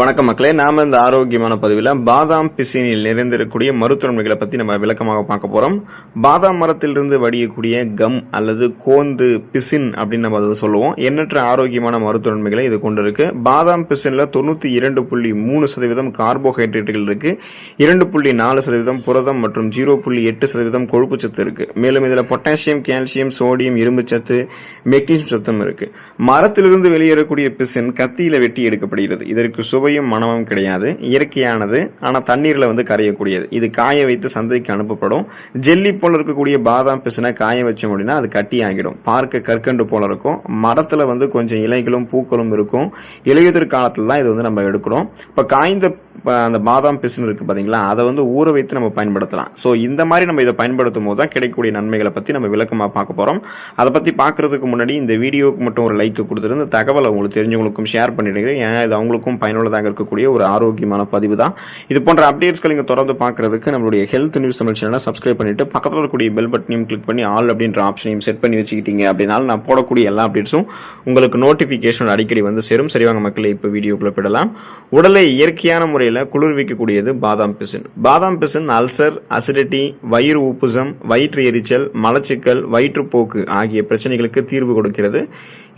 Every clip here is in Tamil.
வணக்கம் மக்களே நாம இந்த ஆரோக்கியமான பதிவில் பாதாம் பிசினில் நிறைந்திருக்கக்கூடிய மருத்துவமைகளை பற்றி நம்ம விளக்கமாக பார்க்க போகிறோம் பாதாம் மரத்திலிருந்து வடியக்கூடிய கம் அல்லது கோந்து பிசின் அப்படின்னு நம்ம அதை சொல்லுவோம். எண்ணற்ற ஆரோக்கியமான மருத்துவன்மைகளை இது கொண்டு இருக்கு பாதாம் பிசின்ல தொண்ணூற்றி இரண்டு புள்ளி மூணு சதவீதம் கார்போஹைட்ரேட்டுகள் இருக்கு. இரண்டு புள்ளி நாலு சதவீதம் புரதம் மற்றும் ஜீரோ புள்ளி எட்டு சதவீதம் கொழுப்பு சத்து இருக்கு. மேலும் இதில் பொட்டாசியம் கால்சியம் சோடியம் இரும்பு சத்து மெக்னீசியம் சத்தும் இருக்கு. மரத்திலிருந்து வெளியேறக்கூடிய பிசின் கத்தியில் வெட்டி எடுக்கப்படுகிறது. இதற்கு சுவை சுவையும் மனமும் கிடையாது. இயற்கையானது ஆனால் தண்ணீரில் வந்து கரையக்கூடியது. இது காய வைத்து சந்தைக்கு அனுப்பப்படும். ஜெல்லி போல் இருக்கக்கூடிய பாதாம் பிசினை காய வச்சோம் அப்படின்னா அது கட்டி ஆகிடும் பார்க்க கற்கண்டு போல இருக்கும். மரத்தில் வந்து கொஞ்சம் இலைகளும் பூக்களும் இருக்கும். இலையுதிர் காலத்தில் தான் இது வந்து நம்ம எடுக்கிறோம். இப்போ காய்ந்த இப்போ அந்த பாதாம் பிசுன்னு இருக்குது பார்த்தீங்களா அதை வந்து ஊற வைத்து நம்ம பயன்படுத்தலாம். ஸோ இந்த மாதிரி நம்ம இதை பயன்படுத்தும் போது தான் கிடைக்கக்கூடிய நன்மைகளை பற்றி நம்ம விளக்கமாக பார்க்க போகிறோம் அதை பற்றி பார்க்குறதுக்கு முன்னாடி இந்த வீடியோவுக்கு மட்டும் ஒரு லைக் கொடுத்துட்டு இந்த தகவலை உங்களுக்கு தெரிஞ்சவங்களுக்கும் ஷேர் பண்ணிடுங்க. ஏன்னா இது அவங்களுக்கும் பயனுள்ளதாக இருக்கக்கூடிய ஒரு ஆரோக்கியமான பதிவு தான். இது போன்ற அப்டேட்ஸ்களை நீங்கள் தொடர்ந்து பார்க்குறதுக்கு நம்மளுடைய ஹெல்த் நியூஸ் தமிழ் சேனலை சப்ஸ்கிரைப் பண்ணிட்டு பக்கத்தில் இருக்கக்கூடிய பெல் பட்டனையும் கிளிக் பண்ணி ஆல் அப்படின்ற ஆப்ஷனையும் செட் பண்ணி வச்சுக்கிட்டீங்க அப்படின்னாலும் நான் போடக்கூடிய எல்லா அப்டேட்ஸும் உங்களுக்கு நோட்டிஃபிகேஷன் அடிக்கடி வந்து சேரும். சரிவாங்க மக்களை இப்போ வீடியோக்குள்ள போயிடலாம். உடலை இயற்கையான முறையில் குளிர்விக்கக்கூடியது பாதாம் பிசின். பாதாம் பிசின் அல்சர் அசிடிட்டி வயிறு உப்புசம் வயிற்று எரிச்சல் மலச்சிக்கல் வயிற்றுப்போக்கு ஆகிய பிரச்சனைகளுக்கு தீர்வு கொடுக்கிறது.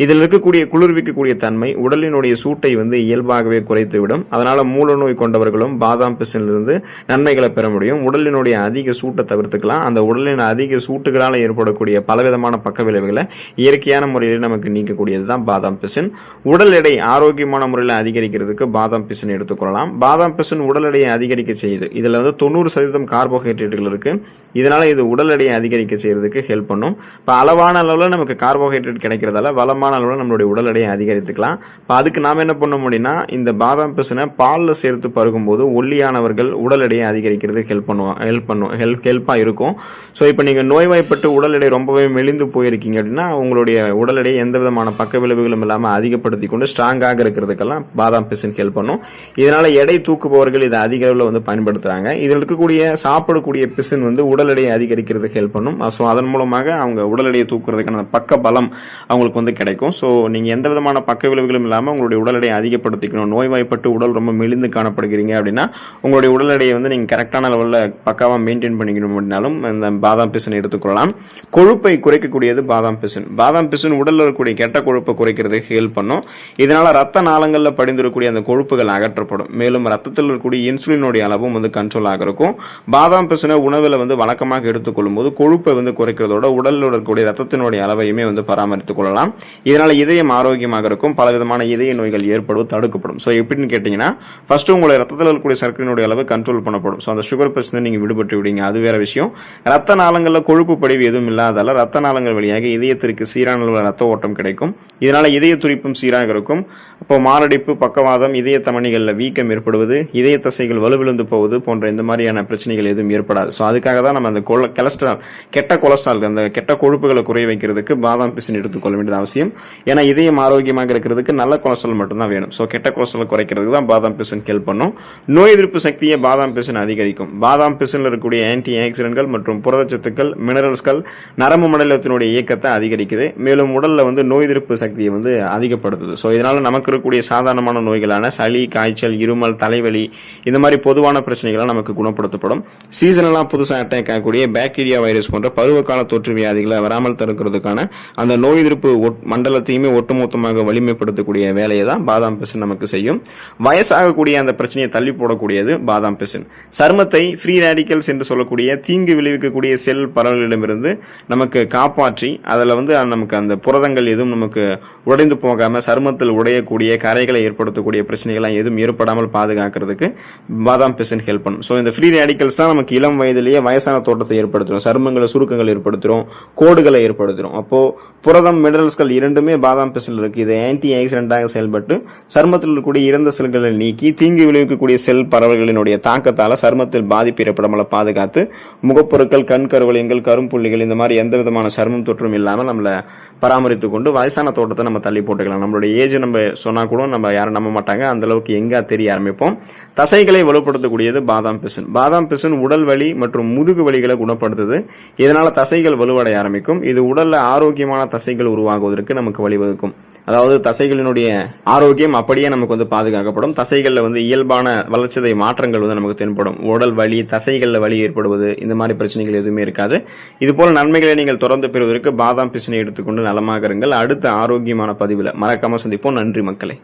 இதில் இருக்கக்கூடிய குளிர்விக்கக்கூடிய தன்மை உடலினுடைய சூட்டை வந்து இயல்பாகவே குறைத்துவிடும். அதனால் மூல நோய் கொண்டவர்களும் பாதாம் பிசினிலிருந்து நன்மைகளை பெற முடியும். உடலினுடைய அதிக சூட்டை தவிர்த்துக்கலாம். அந்த உடலின் அதிக சூட்டுகளால் ஏற்படக்கூடிய பலவிதமான பக்க விளைவுகளை இயற்கையான முறையில் நமக்கு நீக்கக்கூடியது தான் பாதாம் பிசின். உடல் எடை ஆரோக்கியமான முறையில் அதிகரிக்கிறதுக்கு பாதாம் பிசின் எடுத்துக்கொள்ளலாம். பாதாம் பிசின் உடல் எடையை அதிகரிக்க செய்யுது. இதில் வந்து தொண்ணூறு சதவீதம் கார்போஹைட்ரேட்டுகள் இருக்குது இதனால் இது உடல் எடையை அதிகரிக்க செய்கிறதுக்கு ஹெல்ப் பண்ணும். இப்போ அளவான அளவில் நமக்கு கார்போஹைட்ரேட் கிடைக்கிறதால வளமான அளவில் நம்மளுடைய உடல் எடையை அதிகரித்துக்கலாம். இப்போ அதுக்கு நாம் என்ன பண்ண முடியும்னா இந்த பாதாம் பிசினை பாலில் சேர்த்து பருகும்போது ஒல்லியானவர்கள் உடல் எடையை அதிகரிக்கிறதுக்கு ஹெல்ப் பண்ணுவோம் ஹெல்ப் பண்ணுவோம் ஹெல்ப் ஹெல்ப்பாக இருக்கும். ஸோ இப்போ நீங்கள் நோய்வாய்ப்பட்டு உடல் எடை ரொம்பவே மெலிந்து போயிருக்கீங்க அப்படின்னா உங்களுடைய உடல் எடையை எந்த விதமான பக்க விளைவுகளும் இல்லாமல் அதிகப்படுத்தி கொண்டு ஸ்ட்ராங்காக இருக்கிறதுக்கெல்லாம் பாதாம் பிசின் ஹெல்ப் பண்ணும். இதனால் எடை தூக்குபவர்கள் இதை அதிக அளவில் வந்து பயன்படுத்துகிறாங்க இதில் இருக்கக்கூடிய சாப்பிடக்கூடிய பிசின் வந்து உடல் எடையை அதிகரிக்கிறதுக்கு ஹெல்ப் பண்ணும். ஸோ அதன் மூலமாக அவங்க உடல் எடையை தூக்குறதுக்கான பக்க பலம் அவங்களுக்கு வந்து கிடைக்கும். ஸோ நீங்கள் எந்த விதமான பக்க விளைவுகளும் இல்லாமல் உங்களுடைய உடல் எடையை அதிகப்படுத்திக்கணும். நோய்வாய்ப்பட்டு உடல் ரொம்ப மெலிந்து காணப்படுகிறீங்க அப்படின்னா உங்களுடைய உடல் எடையை வந்து நீங்கள் கரெக்டான லெவலில் பக்காவாக மெயின்டைன் பண்ணிக்கணும் அப்படின்னாலும் இந்த பாதாம் பிசின் எடுத்துக்கொள்ளலாம். கொழுப்பை குறைக்கக்கூடியது பாதாம் பிசின். பாதாம் பிசின் உடலில் இருக்கக்கூடிய கெட்ட கொழுப்பை குறைக்கிறதுக்கு ஹெல்ப் பண்ணும். இதனால் ரத்த நாளங்களில் படிந்திருக்கக்கூடிய அந்த கொழுப்புகள் அகற்றப்படும். மேலும் ரத்தத்தில் இருக்கக்கூடிய இன்சுலினுடைய அளவும் வந்து கண்ட்ரோல் ஆக இருக்கும். பாதாம் பிசினை உணவில் வந்து வழக்கமாக எடுத்துக்கொள்ளும் போது கொழுப்பை வந்து குறைக்கிறதோட உடலில் இருக்கக்கூடிய ரத்தத்தினுடைய அளவையுமே வந்து பராமரித்துக் கொள்ளலாம். இதனால் இதயம் ஆரோக்கியமாக இருக்கும். பல விதமான இதய நோய்கள் ஏற்படுவது தடுக்கப்படும். ஸோ எப்படின்னு கேட்டிங்கன்னா ஃபஸ்ட்டு உங்களை ரத்தத்தில் இருக்கக்கூடிய சர்க்கரையினுடைய அளவு கண்ட்ரோல் பண்ணப்படும். ஸோ அந்த சுகர் பிரச்சனை நீங்கள் விடுபட்டு விடுங்க அது வேற விஷயம். ரத்த நாளங்களில் கொழுப்பு படிவு எதுவும் இல்லாதால ரத்த நாளங்கள் வழியாக இதயத்திற்கு சீரான அளவில் ரத்த ஓட்டம் கிடைக்கும். இதனால் இதய துடிப்பும் சீராக இருக்கும். அப்போ மாரடைப்பு பக்கவாதம் இதய தமணிகளில் வீக்கம் ஏற்படுவது இதய தசைகள் வலுவிழுந்து போவது போன்ற இந்த மாதிரியான பிரச்சனைகள் எதுவும் ஏற்படாது. ஸோ அதுக்காக தான் நம்ம அந்த கொல கொலஸ்ட்ரால் கெட்ட கொலஸ்ட்ரால் அந்த கெட்ட கொழுப்புகளை குறைய வைக்கிறதுக்கு பாதாம் பிசின் எடுத்துக்கொள்ள வேண்டியது அவசியம். ஏன்னா இதயம் ஆரோக்கியமாக இருக்கிறதுக்கு நல்ல கொலஸ்ட்ரால் மட்டும்தான் வேணும். ஸோ கெட்ட கொலஸ்ட்ரால் குறைக்கிறதுக்கு தான் பாதாம் பிசின் ஹெல்ப் பண்ணும். நோய் எதிர்ப்பு சக்தியை பாதாம் பிசின் அதிகரிக்கும். பாதாம் பிசினில் இருக்கக்கூடிய ஆன்டி ஆக்சிடென்ட்கள் மற்றும் புரதச்சத்துக்கள் மினரல்ஸ்கள் நரம்பு மண்டலத்தினுடைய இயக்கத்தை அதிகரிக்குது. மேலும் உடலில் வந்து நோய் எதிர்ப்பு சக்தியை வந்து அதிகப்படுத்துது. ஸோ இதனால் நமக்கு இருக்கக்கூடிய சாதாரணமான நோய்களான சளி காய்ச்சல் இருமல் தலைவலி இந்த மாதிரி பொதுவான பிரச்சனைகளை நமக்கு குணப்படுத்தப்படும். சீசனெல்லாம் புதுசாக அட்டாக் ஆகக்கூடிய பாக்டீரியா வைரஸ் போன்ற பருவகால தொற்று வியாதிகளை வராமல் தடுக்கிறதுக்கான அந்த நோய் எதிர்ப்பு மண் மண்டலத்தையுமே ஒட்டுமொத்தமாக வலிமைப்படுத்தக்கூடிய வேலையை தான் பாதாம் பிசின் நமக்கு செய்யும். வயசாகக்கூடிய அந்த பிரச்சனையை தள்ளி போடக்கூடியது பாதாம் பிசின். சருமத்தை ஃப்ரீ ரேடிக்கல்ஸ் என்று சொல்லக்கூடிய தீங்கு விளைவிக்கக்கூடிய செல் பரவலிடமிருந்து நமக்கு காப்பாற்றி அதில் வந்து நமக்கு அந்த புரதங்கள் எதுவும் நமக்கு உடைந்து போகாமல் சருமத்தில் உடையக்கூடிய கரைகளை ஏற்படுத்தக்கூடிய பிரச்சனைகள்லாம் எதுவும் ஏற்படாமல் பாதுகாக்கிறதுக்கு பாதாம் பிசின் ஹெல்ப் பண்ணும். ஸோ இந்த ஃப்ரீ ரேடிக்கல்ஸ் தான் நமக்கு இளம் வயதிலேயே வயசான தோட்டத்தை ஏற்படுத்துகிறோம் சருமங்களை சுருக்கங்கள் ஏற்படுத்துகிறோம் கோடுகளை ஏற்படுத்துகிறோம் அப்போது புரதம் மினரல்ஸ்கள் இரண்டுமே பாதாம் பிசில் இருக்கு. இது ஆன்டி ஆக்சிடென்ட்டாக செயல்பட்டு சருமத்தில் இருக்கக்கூடிய இறந்த செல்களை நீக்கி தீங்கு விளைவிக்கக்கூடிய செல் பறவைகளினுடைய தாக்கத்தால் சருமத்தில் பாதிப்பு ஏற்படாமல் பாதுகாத்து முகப்பொருட்கள் கண் கருவளையங்கள் கரும்புள்ளிகள் இந்த மாதிரி எந்த விதமான சருமம் தொற்றும் இல்லாமல் நம்மளை பராமரித்து கொண்டு வயசான தோட்டத்தை நம்ம தள்ளி போட்டுக்கலாம். நம்மளுடைய ஏஜ் நம்ம சொன்னா கூட நம்ம யாரும் நம்ப மாட்டாங்க. அந்த அளவுக்கு தெரிய ஆரம்பிப்போம். தசைகளை வலுப்படுத்தக்கூடியது பாதாம் பிசின் பாதாம் பிசின் உடல் வலி மற்றும் முதுகு வலிகளை குணப்படுத்துது. இதனால் தசைகள் வலுவடைய ஆரம்பிக்கும். இது உடலில் ஆரோக்கியமான தசைகள் உருவாகுவதற்கு நமக்கு வழிவகுக்கும். அதாவது தசைகளினுடைய ஆரோக்கியம் அப்படியே நமக்கு வந்து பாதுகாக்கப்படும். தசைகளில் வந்து இயல்பான வளர்ச்சிதை மாற்றங்கள் வந்து நமக்கு தென்படும். உடல் வலி தசைகளில் வலி ஏற்படுவது இந்த மாதிரி பிரச்சனைகள் எதுவுமே இருக்காது. இதுபோல் நன்மைகளை நீங்கள் தொடர்ந்து பெறுவதற்கு பாதாம் பிசினை எடுத்துக்கொண்டு நலமாக இருங்கள். அடுத்த ஆரோக்கியமான பதிவில் மறக்காமல் சந்திப்போம். நன்றி மக்களை.